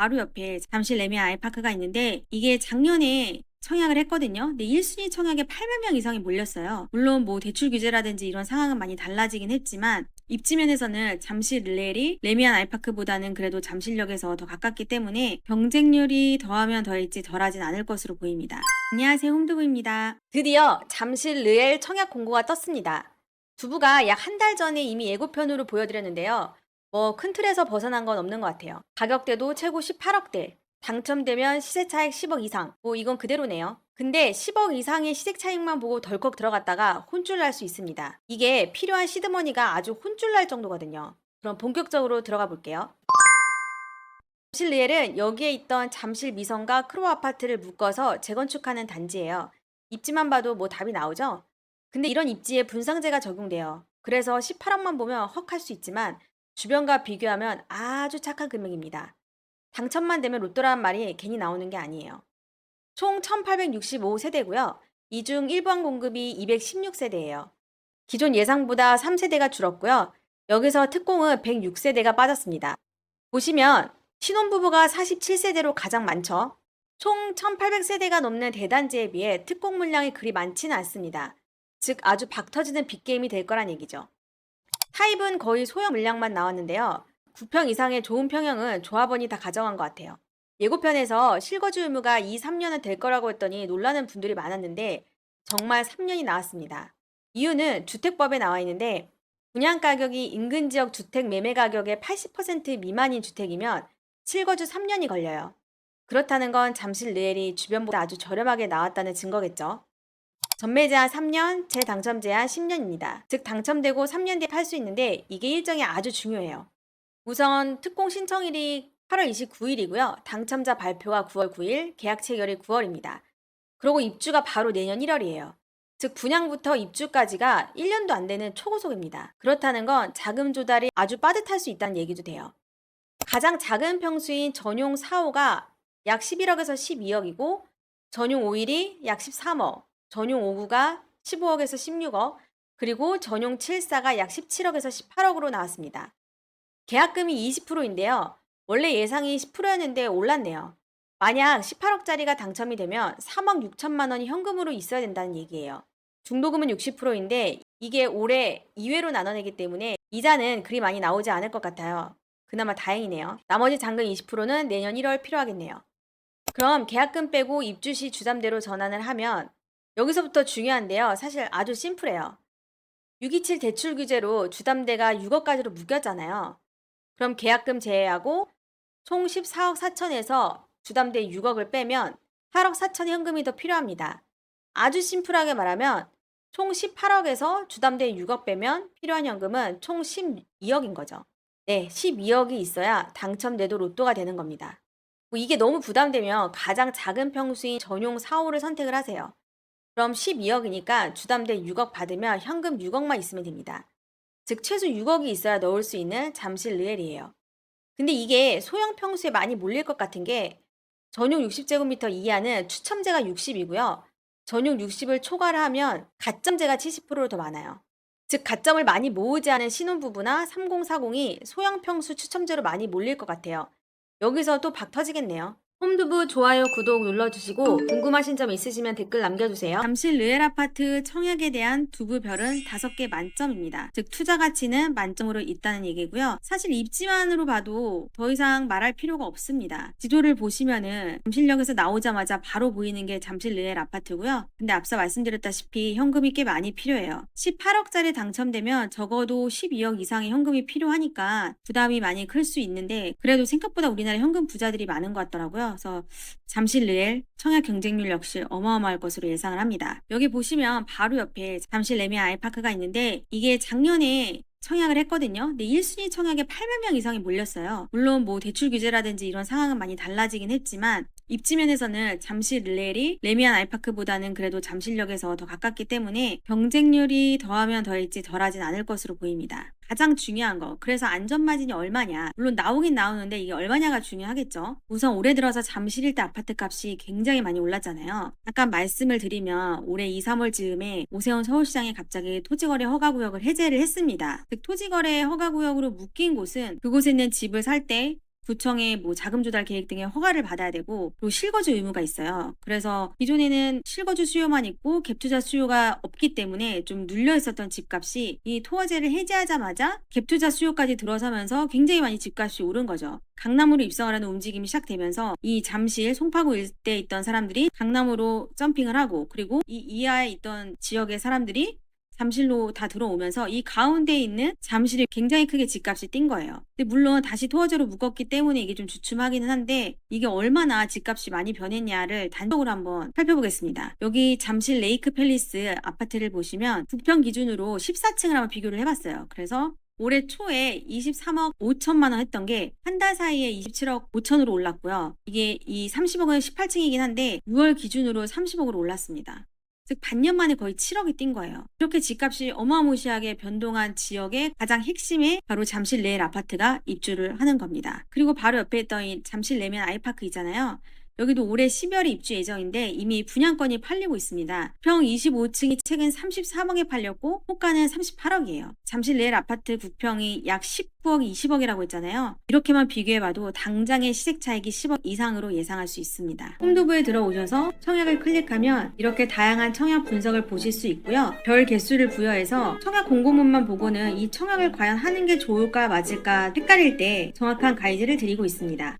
바로 옆에 잠실 레미안 아이파크가 있는데 이게 작년에 청약을 했거든요. 근데 1순위 청약에 8만 명 이상이 몰렸어요. 물론 뭐 대출 규제라든지 이런 상황은 많이 달라지긴 했지만 입지면에서는 잠실 릴레일이 레미안 아이파크보다는 그래도 잠실역에서 더 가깝기 때문에 경쟁률이 더하면 더할지 덜하진 않을 것으로 보입니다. 안녕하세요 홈두부입니다. 드디어 잠실 르엘 청약 공고가 떴습니다. 두부가 약 한 달 전에 이미 예고편으로 보여드렸는데요. 뭐 큰 틀에서 벗어난 건 없는 것 같아요. 가격대도 최고 18억대, 당첨되면 시세 차익 10억 이상. 뭐 이건 그대로네요. 근데 10억 이상의 시세 차익만 보고 덜컥 들어갔다가 혼쭐 날 수 있습니다. 이게 필요한 시드머니가 아주 혼쭐 날 정도거든요. 그럼 본격적으로 들어가 볼게요. 잠실 리엘은 여기에 있던 잠실 미성과 크로 아파트를 묶어서 재건축하는 단지예요. 입지만 봐도 뭐 답이 나오죠? 근데 이런 입지에 분상제가 적용돼요. 그래서 18억만 보면 헉 할 수 있지만 주변과 비교하면 아주 착한 금액입니다. 당첨만 되면 로또라는 말이 괜히 나오는 게 아니에요. 총 1865세대고요. 이중 일반 공급이 216세대예요. 기존 예상보다 3세대가 줄었고요. 여기서 특공은 106세대가 빠졌습니다. 보시면 신혼부부가 47세대로 가장 많죠. 총 1800세대가 넘는 대단지에 비해 특공 물량이 그리 많지는 않습니다. 즉 아주 박 터지는 빅게임이 될 거란 얘기죠. 타입은 거의 소형 물량만 나왔는데요. 9평 이상의 좋은 평형은 조합원이 다 가져간 것 같아요. 예고편에서 실거주 의무가 2, 3년은 될 거라고 했더니 놀라는 분들이 많았는데 정말 3년이 나왔습니다. 이유는 주택법에 나와 있는데 분양 가격이 인근 지역 주택 매매 가격의 80% 미만인 주택이면 실거주 3년이 걸려요. 그렇다는 건 잠실 르엘이 주변보다 아주 저렴하게 나왔다는 증거겠죠. 전매 제한 3년, 재당첨 제한 10년입니다. 즉 당첨되고 3년 뒤에 팔 수 있는데 이게 일정이 아주 중요해요. 우선 특공 신청일이 8월 29일이고요. 당첨자 발표가 9월 9일, 계약 체결이 9월입니다. 그리고 입주가 바로 내년 1월이에요. 즉 분양부터 입주까지가 1년도 안 되는 초고속입니다. 그렇다는 건 자금 조달이 아주 빠듯할 수 있다는 얘기도 돼요. 가장 작은 평수인 전용 4호가 약 11억에서 12억이고 전용 5일이 약 13억, 전용 5구가 15억에서 16억, 그리고 전용 74가 약 17억에서 18억으로 나왔습니다. 계약금이 20%인데요. 원래 예상이 10%였는데 올랐네요. 만약 18억짜리가 당첨이 되면 3억 6천만 원이 현금으로 있어야 된다는 얘기예요. 중도금은 60%인데 이게 올해 2회로 나눠내기 때문에 이자는 그리 많이 나오지 않을 것 같아요. 그나마 다행이네요. 나머지 잔금 20%는 내년 1월 필요하겠네요. 그럼 계약금 빼고 입주 시 주담대로 전환을 하면 여기서부터 중요한데요. 사실 아주 심플해요. 627 대출 규제로 주담대가 6억까지로 묶였잖아요. 그럼 계약금 제외하고 총 14억 4천에서 주담대 6억을 빼면 8억 4천 현금이 더 필요합니다. 아주 심플하게 말하면 총 18억에서 주담대 6억 빼면 필요한 현금은 총 12억인 거죠. 네, 12억이 있어야 당첨돼도 로또가 되는 겁니다. 뭐 이게 너무 부담되면 가장 작은 평수인 전용 4호를 선택을 하세요. 그럼 12억이니까 주담대 6억 받으면 현금 6억만 있으면 됩니다. 즉 최소 6억이 있어야 넣을 수 있는 잠실 르엘이에요. 근데 이게 소형 평수에 많이 몰릴 것 같은 게 전용 60제곱미터 이하는 추첨제가 60이고요. 전용 60을 초과를 하면 가점제가 70%로 더 많아요. 즉 가점을 많이 모으지 않은 신혼부부나 3040이 소형 평수 추첨제로 많이 몰릴 것 같아요. 여기서 또 박 터지겠네요. 홈두부 좋아요, 구독 눌러주시고 궁금하신 점 있으시면 댓글 남겨주세요. 잠실 르엘 아파트 청약에 대한 두부별은 5개 만점입니다. 즉 투자 가치는 만점으로 있다는 얘기고요. 사실 입지만으로 봐도 더 이상 말할 필요가 없습니다. 지도를 보시면은 잠실역에서 나오자마자 바로 보이는 게 잠실 르엘 아파트고요. 근데 앞서 말씀드렸다시피 현금이 꽤 많이 필요해요. 18억짜리 당첨되면 적어도 12억 이상의 현금이 필요하니까 부담이 많이 클 수 있는데 그래도 생각보다 우리나라 현금 부자들이 많은 것 같더라고요. 그래서 잠실 르엘 청약 경쟁률 역시 어마어마할 것으로 예상을 합니다. 여기 보시면 바로 옆에 잠실 레미안 아이파크가 있는데 이게 작년에 청약을 했거든요. 근데 1순위 청약에 8만 명 이상이 몰렸어요. 물론 뭐 대출 규제라든지 이런 상황은 많이 달라지긴 했지만 입지면에서는 잠실 릴레일이 레미안 아이파크보다는 그래도 잠실역에서 더 가깝기 때문에 경쟁률이 더하면 더할지 덜하진 않을 것으로 보입니다. 가장 중요한 거. 그래서 안전마진이 얼마냐. 물론 나오긴 나오는데 이게 얼마냐가 중요하겠죠. 우선 올해 들어서 잠실 일대 아파트 값이 굉장히 많이 올랐잖아요. 아까 말씀을 드리면 올해 2, 3월 즈음에 오세훈 서울시장이 갑자기 토지거래 허가구역을 해제를 했습니다. 즉 토지거래 허가구역으로 묶인 곳은 그곳에 있는 집을 살 때 구청의 뭐 자금 조달 계획 등의 허가를 받아야 되고 또 실거주 의무가 있어요. 그래서 기존에는 실거주 수요만 있고 갭투자 수요가 없기 때문에 좀 눌려 있었던 집값이 이 토어제를 해제하자마자 갭투자 수요까지 들어서면서 굉장히 많이 집값이 오른 거죠. 강남으로 입성을 하는 움직임이 시작되면서 이 잠실 송파구 일대에 있던 사람들이 강남으로 점핑을 하고 그리고 이 이하에 있던 지역의 사람들이 잠실로 다 들어오면서 이 가운데 있는 잠실이 굉장히 크게 집값이 뛴 거예요. 근데 물론 다시 토어제로 묶었기 때문에 이게 좀 주춤하기는 한데 이게 얼마나 집값이 많이 변했냐를 단적으로 한번 살펴보겠습니다. 여기 잠실 레이크 팰리스 아파트를 보시면 부평 기준으로 14층을 한번 비교를 해봤어요. 그래서 올해 초에 23억 5천만 원 했던 게 한 달 사이에 27억 5천으로 올랐고요. 이게 이 30억은 18층이긴 한데 6월 기준으로 30억으로 올랐습니다. 즉 반년 만에 거의 7억이 뛴 거예요. 이렇게 집값이 어마무시하게 변동한 지역의 가장 핵심에 바로 잠실 레일 아파트가 입주를 하는 겁니다. 그리고 바로 옆에 있던 이 잠실 레면 아이파크 있잖아요. 여기도 올해 12월에 입주 예정인데 이미 분양권이 팔리고 있습니다. 평 25층이 최근 33억에 팔렸고 호가는 38억이에요. 잠실 레일 아파트 구평이 약 19억, 20억이라고 했잖아요. 이렇게만 비교해봐도 당장의 시세 차익이 10억 이상으로 예상할 수 있습니다. 홈도브에 들어오셔서 청약을 클릭하면 이렇게 다양한 청약 분석을 보실 수 있고요. 별 개수를 부여해서 청약 공고문만 보고는 이 청약을 과연 하는 게 좋을까 맞을까 헷갈릴 때 정확한 가이드를 드리고 있습니다.